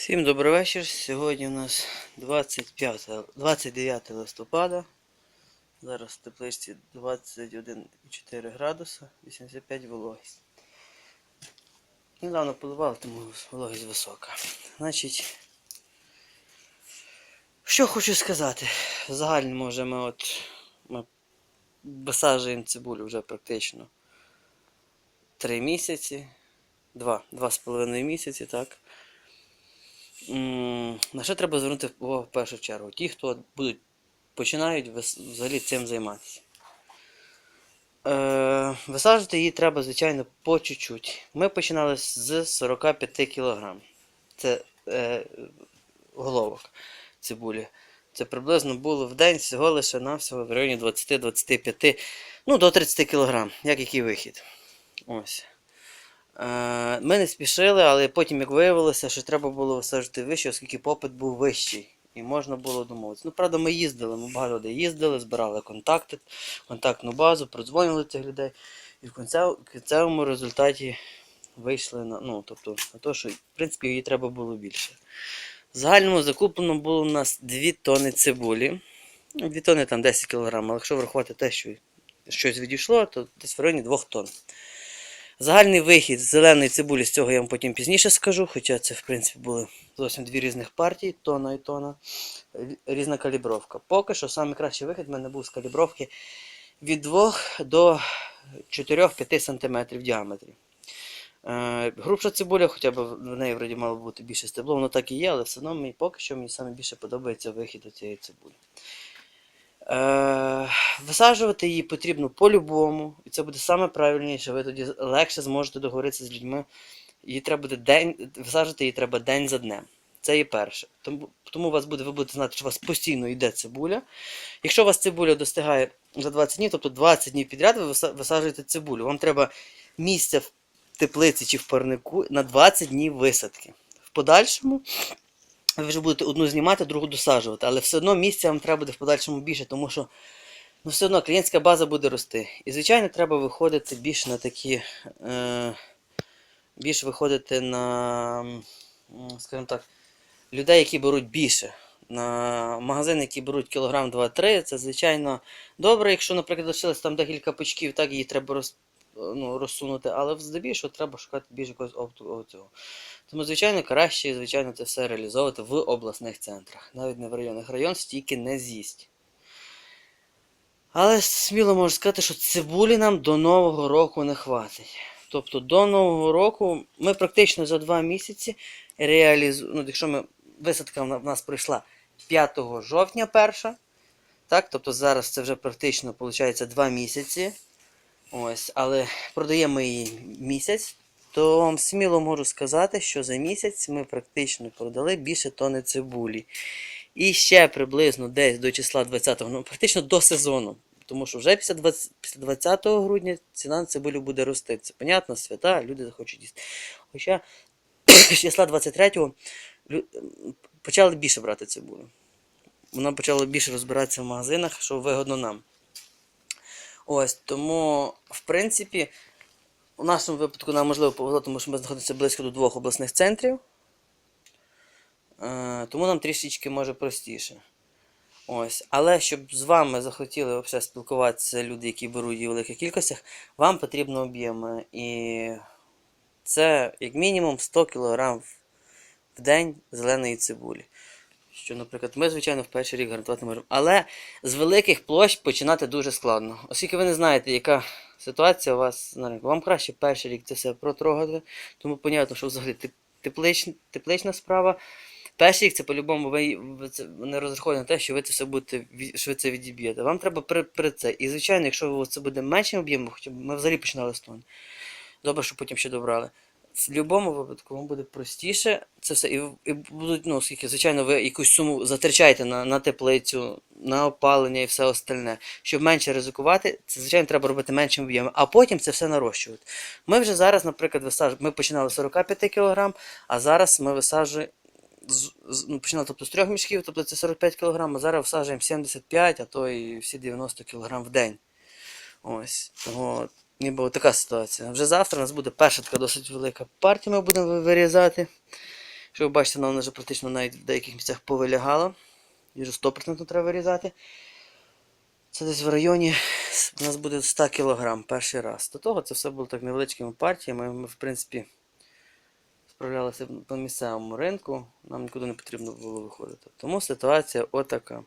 Всім добрий вечір. Сьогодні у нас 25, 29 листопада. Зараз в тепличці 21,4 градуса, 85 вологість. Недавно поливали, тому вологість висока. Значить, що хочу сказати. В загальному вже ми от ми висаджуємо цибулю вже практично 3 місяці. 2, 2,5 місяці, так. На що треба звернути увагу в першу чергу? Ті, хто будуть починають взагалі цим займатися. Е, висаджувати її треба, звичайно, по чуть-чуть. Ми починали з 45 кг. Це е, головок цибулі. Це приблизно було в день всього лише навсього в районі 20-25, ну до 30 кг, як який вихід. Ось. Е, Ми не спішили, але потім, як виявилося, що треба було висаджувати вище, оскільки попит був вищий. І можна було домовитися. Ну, правда, ми їздили, ми багато де їздили, збирали контакти, контактну базу, продзвонили цих людей. І в кінцевому результаті вийшли на, ну, тобто, на те, що в принципі її треба було більше. В загальному закуплено було у нас 2 тони цибулі. 2 тони там 10 кг, але якщо врахувати те, що щось відійшло, то десь в районі 2 тонн. Загальний вихід зеленої цибулі, з цього я вам потім пізніше скажу, хоча це, в принципі, були зовсім дві різних партії, тона і тона, різна калібровка. Поки що найкращий вихід в мене був з калібровки від 2 до 4-5 см в діаметрі. Е, грубша цибуля, хоча б в неї вроді мало бути більше стебло, воно так і є, але все одно мені поки що мені саме більше подобається вихід у цієї цибулі. Е, висаджувати її потрібно по-любому, і це буде саме правильніше. Ви тоді легше зможете договоритися з людьми. Її треба буде день, висаджувати її треба день за днем. Це і перше. Тому, тому вас буде, ви будете знати, що у вас постійно йде цибуля. Якщо у вас цибуля достигає за 20 днів, тобто 20 днів підряд ви висаджуєте цибулю. Вам треба місце в теплиці чи в парнику на 20 днів висадки. В подальшому ви вже будете одну знімати, другу досаджувати, але все одно місця вам треба буде в подальшому більше, тому що ну, все одно клієнтська база буде рости. І, звичайно, треба виходити більш на такі. Е, більш виходити на, скажімо так, людей, які беруть більше. На магазини, які беруть кілограм 2-3, це звичайно добре. Якщо, наприклад, лишилось там декілька пучків, так її треба роз, ну, розсунути, але здебільшого треба шукати більш якогось опту цього. Тому, звичайно, краще, звичайно, це все реалізовувати в обласних центрах, навіть не в районах. Район стільки не з'їсть. Але сміло можу сказати, що цибулі нам до Нового року не хватить. Тобто до Нового року ми практично за два місяці реалізуємо. Ну, якщо ми висадка в нас пройшла 5 жовтня перша. Так, тобто зараз це вже практично виходить два місяці. Ось, але продаємо її місяць, то вам сміло можу сказати, що за місяць ми практично продали більше тони цибулі. І ще приблизно десь до числа 20-го, ну практично до сезону. Тому що вже після 20, після 20 грудня ціна на цибулю буде рости. Це понятно, свята, люди захочуть їсти. Хоча з числа 23-го почали більше брати цибулю. Вона почала більше розбиратися в магазинах, що вигодно нам. Ось, тому, в принципі, у нашому випадку нам можливо повезло, тому що ми знаходимося близько до двох обласних центрів. Е, тому нам трішечки може простіше. Ось. Але щоб з вами захотіли взагалі спілкуватися люди, які беруть її в великих кількостях, вам потрібно об'єми. І це як мінімум 100 кг в день зеленої цибулі. Що, наприклад, ми, звичайно, в перший рік гарантувати можемо. Але з великих площ починати дуже складно. Оскільки ви не знаєте, яка ситуація у вас на ринку. Вам краще перший рік це все протрогати. Тому понятно, що взагалі теплич, теплична справа. Перший рік це по-любому ви, ви не розраховуєте на те, що ви це все будете що ви це відіб'єте. Вам треба при, при це. І звичайно, якщо це буде меншим об'ємом, хоча б ми взагалі починали з тонн. Добре, що потім ще добрали. В будь-якому випадку вам буде простіше це все. І, і будуть, ну, оскільки, звичайно, ви якусь суму затрачаєте на, на теплицю, на опалення і все остальне. Щоб менше ризикувати, це, звичайно, треба робити меншим об'ємом, а потім це все нарощувати. Ми вже зараз, наприклад, висаджуємо, ми починали з 45 кг, а зараз ми висаджуємо. з- Ну, починали тобто, з трьох мішків, тобто це 45 кг, а зараз всаджуємо 75, а то і всі 90 кг в день. Ось. Тому ніби така ситуація. Вже завтра у нас буде перша така досить велика партія, ми будемо вирізати. Що ви бачите, вона вже практично навіть в деяких місцях повилягала. І вже 100% треба вирізати. Це десь в районі у нас буде 100 кг перший раз. До того це все було так невеличкими партіями. Ми, в принципі, справлялися по місцевому ринку, нам нікуди не потрібно було виходити. Тому ситуація отака.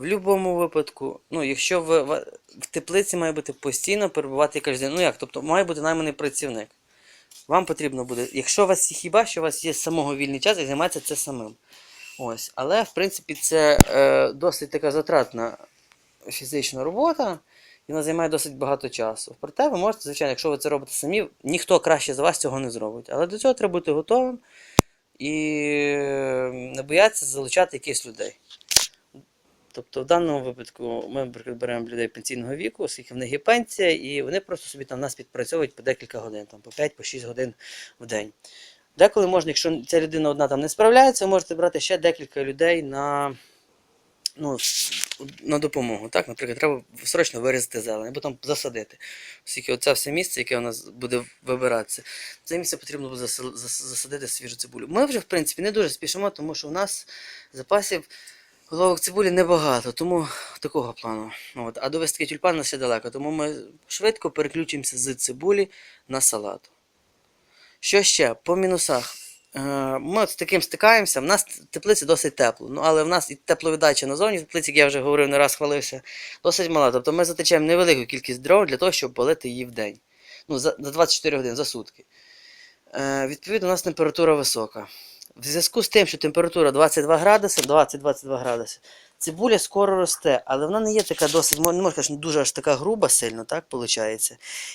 В будь-якому випадку, ну, якщо ви в, в теплиці має бути постійно перебувати якась людина. Ну як, тобто має бути найманий працівник. Вам потрібно буде, якщо у вас є хіба що у вас є самого вільний час і займається це самим. Ось. Але, в принципі, це е, досить така затратна фізична робота, і вона займає досить багато часу. Проте ви можете, звичайно, якщо ви це робите самі, ніхто краще за вас цього не зробить. Але до цього треба бути готовим і не боятися залучати якихось людей. Тобто в даному випадку ми, наприклад, беремо людей пенсійного віку, оскільки в них є пенсія, і вони просто собі там нас підпрацьовують по декілька годин, там, по 5-6 годин в день. Деколи можна, якщо ця людина одна там не справляється, ви можете брати ще декілька людей на, ну, на допомогу. Так? Наприклад, треба срочно вирізати зелень, або там засадити. Оскільки оце все місце, яке у нас буде вибиратися, це місце потрібно буде засадити свіжу цибулю. Ми вже, в принципі, не дуже спішимо, тому що у нас запасів головок цибулі небагато, тому такого плану. От. А до виставки тюльпан нас ще далеко, тому ми швидко переключимося з цибулі на салат. Що ще? По мінусах. Е, Ми от з таким стикаємося. В нас теплиці досить тепло. Ну, але в нас і тепловіддача назовні в теплиці, як я вже говорив, не раз хвалився, досить мала. Тобто ми затичаємо невелику кількість дров для того, щоб палити її в день. Ну, за, за 24 години, за сутки. Е, відповідно, у нас температура висока. В зв'язку з тим, що температура 22 градуси, 20-22 градуси, цибуля скоро росте, але вона не є така досить, не можна сказати, дуже аж така груба сильно, так виходить.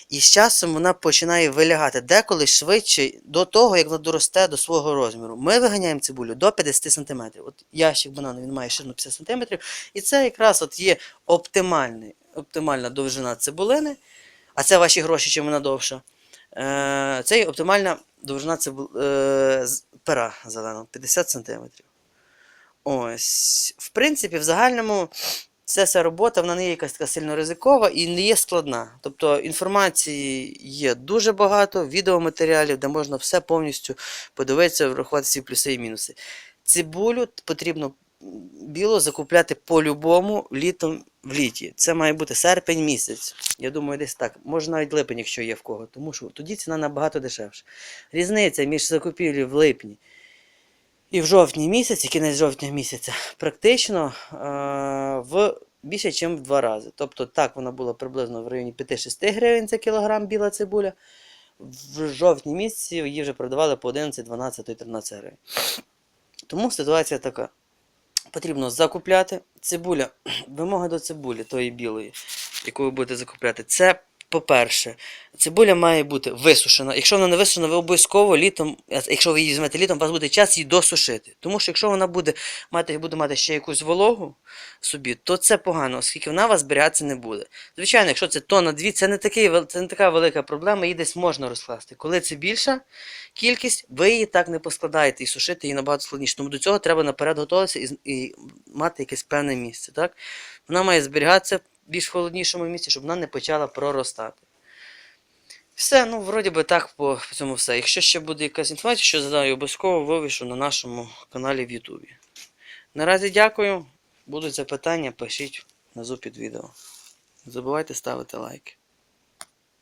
І з часом вона починає вилягати деколи швидше до того, як вона доросте до свого розміру. Ми виганяємо цибулю до 50 см. От ящик банану він має ширину 50 см, і це якраз от є оптимальний, оптимальна довжина цибулини, а це ваші гроші, чим вона довша. Е, Це є оптимальна довжина цибу... пера зеленого 50 см. Ось. В принципі, в загальному ця вся робота вона не є якась така сильно ризикова і не є складна. Тобто інформації є дуже багато, відеоматеріалів, де можна все повністю подивитися, врахувати всі плюси і мінуси. Цибулю потрібно біло закупляти по-любому літом в літі. Це має бути серпень місяць. Я думаю, десь так. Може навіть липень, якщо є в кого, тому що тоді ціна набагато дешевша. Різниця між закупівлею в липні і в жовтні місяці, кінець жовтня місяця, практично е- в більше, ніж в два рази. Тобто так вона була приблизно в районі 5-6 гривень за кілограм біла цибуля. В жовтні місяці її вже продавали по 11, 12, 13 гривень. Тому ситуація така. Потрібно закупляти цибуля, вимоги до цибулі, тої білої, яку ви будете закупляти. Це, по-перше, цибуля має бути висушена. Якщо вона не висушена, ви обов'язково літом, якщо ви її візьмете літом, у вас буде час її досушити. Тому що якщо вона буде мати, буде мати ще якусь вологу собі, то це погано, оскільки вона у вас зберігатися не буде. Звичайно, якщо це тонна дві, це не, такий, це не така велика проблема, її десь можна розкласти. Коли це більша кількість, ви її так не поскладаєте і сушити її набагато складніше. Тому до цього треба наперед готуватися і, і мати якесь певне місце. Так? Вона має зберігатися більш холоднішому місці, щоб вона не почала проростати. Все, ну, вроді би так по цьому все. Якщо ще буде якась інформація, що задаю, обов'язково вивішу на нашому каналі в Ютубі. Наразі дякую. Будуть запитання, пишіть внизу під відео. Не забувайте ставити лайки.